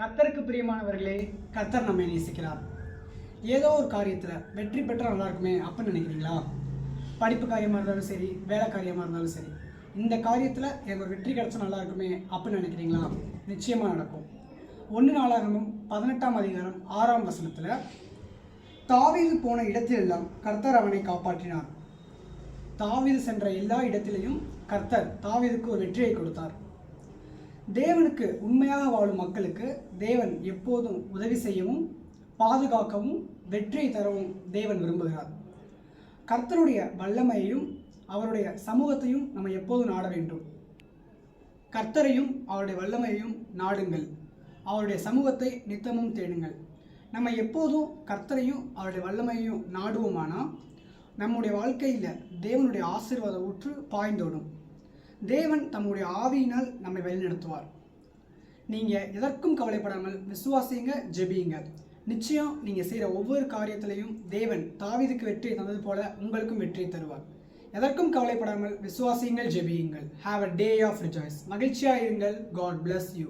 கர்த்தருக்கு பிரியமானவர்களே கர்த்தர் நம்மை நேசிக்கிறார். ஏதோ ஒரு காரியத்தில் வெற்றி பெற்றால் நல்லா இருக்குமே அப்படின்னு நினைக்கிறீங்களா? படிப்பு காரியமாக இருந்தாலும் சரி வேலை காரியமாக இருந்தாலும் சரி இந்த காரியத்தில் எனக்கு ஒரு வெற்றி கிடச்சா நல்லா இருக்குமே அப்படின்னு நினைக்கிறீங்களா? நிச்சயமாக நடக்கும். ஒன்று நாளாகமும் பதினெட்டாம் அதிகாரம் ஆறாம் வசனத்தில் தாவீது போன இடத்திலெல்லாம் கர்த்தர் அவனை காப்பாற்றினார். தாவீது சென்ற எல்லா இடத்திலையும் கர்த்தர் தாவீதுக்கு ஒரு வெற்றியை கொடுத்தார். தேவனுக்கு உண்மையாக வாழும் மக்களுக்கு தேவன் எப்போதும் உதவி செய்யவும் பாதுகாக்கவும் வெற்றியை தரவும் தேவன் விரும்புகிறார். கர்த்தருடைய வல்லமையையும் அவருடைய சமூகத்தையும் நம்ம எப்போதும் நாட வேண்டும். கர்த்தரையும் அவருடைய வல்லமையையும் நாடுங்கள். அவருடைய சமூகத்தை நித்தமும் தேடுங்கள். நம்ம எப்போதும் கர்த்தரையும் அவருடைய வல்லமையையும் நாடுவோமானால் நம்முடைய வாழ்க்கையில் தேவனுடைய ஆசீர்வாத ஊற்று பாய்ந்தோடும். தேவன் தம்முடைய ஆவியினால் நம்மை வழிநடத்துவார். நீங்கள் எதற்கும் கவலைப்படாமல் விசுவாசிங்க ஜெபியுங்க. நிச்சயம் நீங்கள் செய்கிற ஒவ்வொரு காரியத்திலையும் தேவன் தாவீதுக்கு வெற்றி தந்தது போல உங்களுக்கும் வெற்றியை தருவார். எதற்கும் கவலைப்படாமல் விசுவாசியுங்கள் ஜெபியுங்கள். Have a day of rejoice மகிழ்ச்சியாக இருங்கள். God bless you